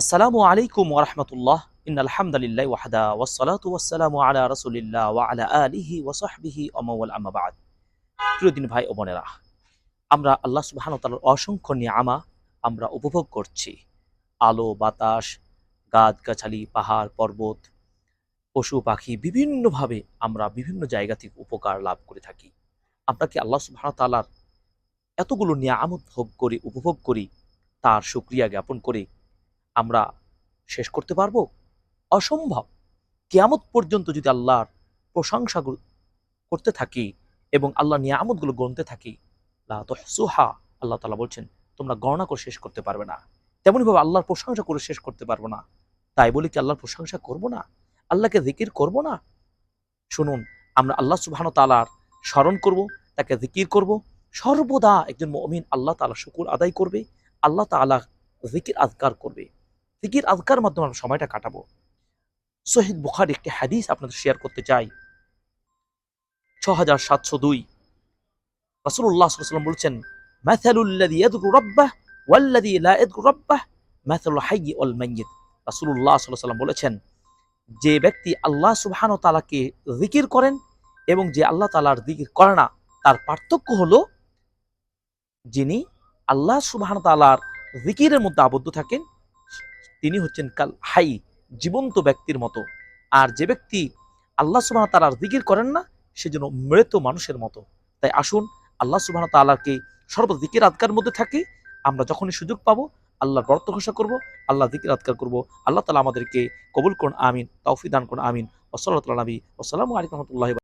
আসসালামু আলাইকুম ওরহমতুল্লাহ ইন আলহামদুলিল্লাহ ওয়াহদা ওয়াসসালামু আলা রাসূলিল্লাহ ওয়া আলা আলিহি ওয়া সাহবিহি ওয়া আম্মা ভাই ও বোনেরা, আমরা আল্লাহ সুবহানাহু ওয়া তাআলার অসংখ্য নিয়ামা আমরা উপভোগ করছি। আলো, বাতাস গাছ গাছালি পাহাড়, পর্বত, পশু, পাখি বিভিন্নভাবে আমরা বিভিন্ন জায়গা থেকে উপকার লাভ করে থাকি। আমরা কি আল্লাহ সুবহানাহু ওয়া তাআলার এতগুলো নিয়ামত ভোগ করি, উপভোগ করি, তার সুক্রিয়া জ্ঞাপন করে আমরা শেষ করতে পারব? অসম্ভব। কেয়ামত পর্যন্ত যদি আল্লাহর প্রশংসা করতে থাকি এবং আল্লাহ নিয়ামতগুলো গণতে থাকি তুহসুহা, আল্লাহ তালা বলছেন, তোমরা গণনা করে শেষ করতে পারবে না। তেমনইভাবে আল্লাহর প্রশংসা করে শেষ করতে পারব না। তাই বলে কি, আল্লাহর প্রশংসা করব না? আল্লাহকে জিকির করব না? শুনুন, আমরা আল্লাহ সুবহান তালার স্মরণ করব, তাকে জিকির করব। সর্বদা একজন মমিন আল্লাহ তালা শুকুর আদায় করবে, আল্লাহ তালা জিকির আজকার করবে। জিকির আজকার মাধ্যমে আমরা সময়টা কাটাবো। শহীদ বুখার একটি হাদিস আপনাদের শেয়ার করতে চাই। ছ হাজার সাতশো দুই। রাসুল্লাহ সাল্লাম বলছেন ওয়াল্লাদি লা মাইয়িত। বলেছেন, যে ব্যক্তি আল্লাহ সুবহানাহু ওয়া তাআলাকে জিকির করেন এবং যে আল্লাহ তাআলার জিকির করে না, তার পার্থক্য হলো যিনি আল্লাহ সুবহানাহু ওয়া তাআলার জিকিরের মধ্যে আবদ্ধ থাকেন তিনি হচ্ছেন কাল হাই, জীবন্ত ব্যক্তির মতো। আর যে ব্যক্তি আল্লাহ সুবাহ তালার জিকির করেন না, সে যেন মৃত মানুষের মতো। তাই আসুন, আল্লাহ সুবাহ তালাকে সর্বদা জিকির আদকার মধ্যে থাকি, আমরা যখনই সুযোগ পাবো, আল্লাহর বর্ত ঘোষা করব আল্লাহ দিকের আদকার করব। আল্লাহ তালা আমাদেরকে কবুল করুন, আমিন তৌফি দান করুন, আমিন। ওসল্লাহ নবী আসসালামু আলাইকুম